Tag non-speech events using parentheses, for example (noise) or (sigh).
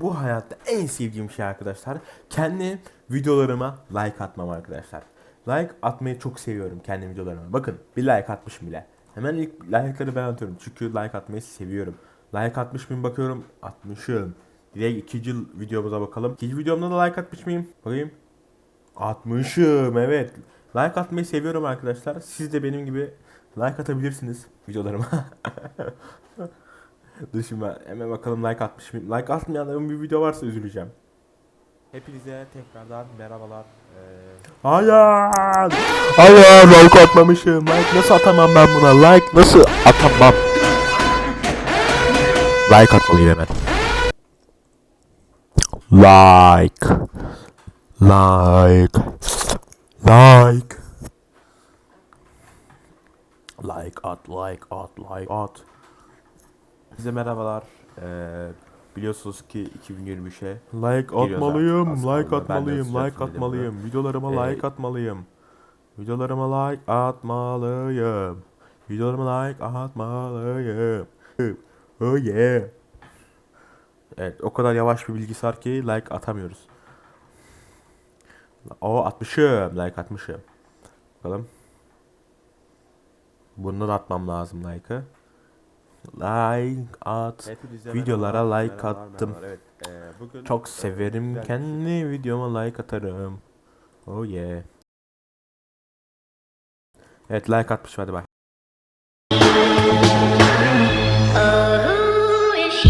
bu hayatta en sevdiğim şey arkadaşlar. Kendi videolarıma like atmam arkadaşlar. Like atmayı çok seviyorum kendi videolarıma. Bakın bir like atmışım bile. Hemen ilk like'ları ben atıyorum. Çünkü like atmayı seviyorum. Like atmış mıyım bakıyorum. Atmışım. Direkt ikinci videomuza bakalım. İkinci videomda da like atmış mıyım? Bakayım. Atmışım evet. Like atmayı seviyorum arkadaşlar. Siz de benim gibi like atabilirsiniz videolarıma. (laughs) Ben hemen bakalım like atmış mıyım? Like atmayanların bir video varsa üzüleceğim. Hepinize tekrardan merhabalar. Ee... Hayır! Hayır like atmamışım. Like nasıl atamam ben buna? Like nasıl atamam? Like atmalıyım hemen. Like. Like. Like. Like at, like at, like at. Size merhabalar. Ee, biliyorsunuz ki 2023'e Like atmalıyım, like aslında. De atmalıyım, like atmalıyım. Videolarıma Ee, like atmalıyım. Videolarıma like atmalıyım. Videolarıma like atmalıyım. Oh yeah. Evet o kadar yavaş bir bilgisayar ki like atamıyoruz. O atmışım. Like atmışım. Bakalım. Bunu da atmam lazım like'ı. Like at. Videolara like attım. Çok severim kendi videoma like atarım. Oh yeah. Evet like atmış hadi bay. Oh, who is she?